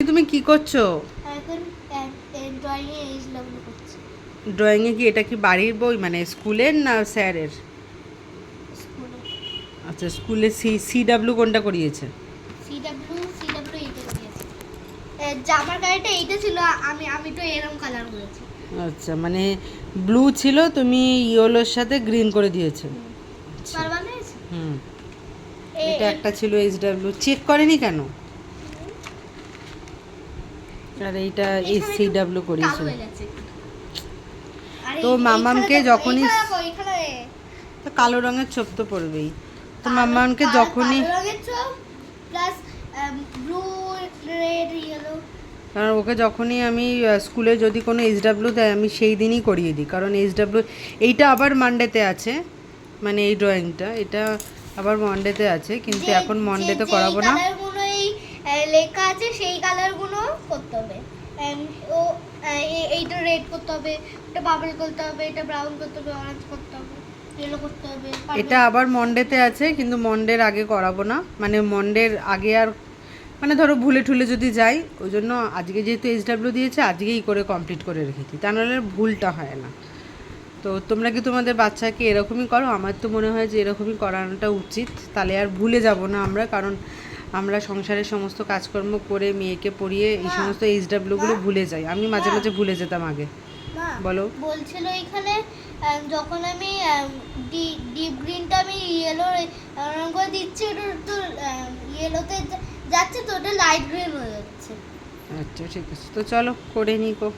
তুমি কি করছ? করছি। ড্রয়িংয়ে কি এটা কি বাড়ির বই? মানে স্কুলের না স্যারের? আচ্ছা স্কুলে সি সি ডাব্লিউ কোনটা করিয়েছে? সি ডাব্লিউ সি ডাব্লিউ এইটা করিয়েছি। জামার গাড়িটা এইটা ছিল আমি আমি তো এরকম কালার করেছি। আচ্ছা মানে ব্লু ছিল তুমি ইয়েলোর সাথে গ্রিন করে দিয়েছ। আচ্ছা। হুম। এটা একটা ছিল এইচ ডাব্লিউ চেক করেনি কেন? আর এইটা এই এখানে সি একটু। ডাব্লিউ করিয়েছিল তো মামামকে যখনই- তো কালো রঙের ছোপ তো পড়বেই তো কালো- মামাকে কালো- যখনই কারণ ওকে যখনই আমি স্কুলে যদি কোনো এইচ ডাব্লিউ দেয় আমি সেই দিনই করিয়ে দিই। কারণ এইচ ডাব্লিউ এইটা আবার মানডেতে আছে। মানে এই ড্রয়িংটা এটা আবার মন্ডেতে আছে কিন্তু এখন মন্ডেতে করাবো না যেই কালারগুলো এই আহ, লেখা আছে, সেই কালারগুলো করতে হবে। ও এইটা রেড করতে হবে, এটা পার্পল করতে হবে, এটা ব্রাউন করতে হবে অরেঞ্জ করতে হবে এটা আবার মন্ডেতে আছে, কিন্তু মন্ডের আগে করাবো না। মানে মন্ডের আগে আর মানে ধরো ভুলে ঠুলে যদি যাই, ওই জন্য আজকে যেহেতু এইচ ডাব্লিউ দিয়েছে আজকেই করে কমপ্লিট করে রেখেছি। তা নাহলে ভুলটা হয় না। তো তোমরা কি তোমাদের বাচ্চাকে এরকমই করো? আমার তো মনে হয় যে এরকমই করানোটা উচিত। তাহলে আর ভুলে যাব না আমরা, কারণ আমরা সংসারের সমস্ত কাজকর্ম করে মেয়েকে পড়িয়ে এই সমস্ত এইচ ডাব্লিউগুলো ভুলে যাই। আমি মাঝে মাঝে ভুলে যেতাম আগে। বলো। বলছিল এখানে যখন আমি ডিপ গ্রিনটা আমি ইয়েলো রঙ করে দিচ্ছি ওটা তো ইয়েলোতে যাচ্ছে তো ওটা লাইট গ্রিন হয়ে যাচ্ছে। আচ্ছা ঠিক আছে। তো চলো করে নিই কো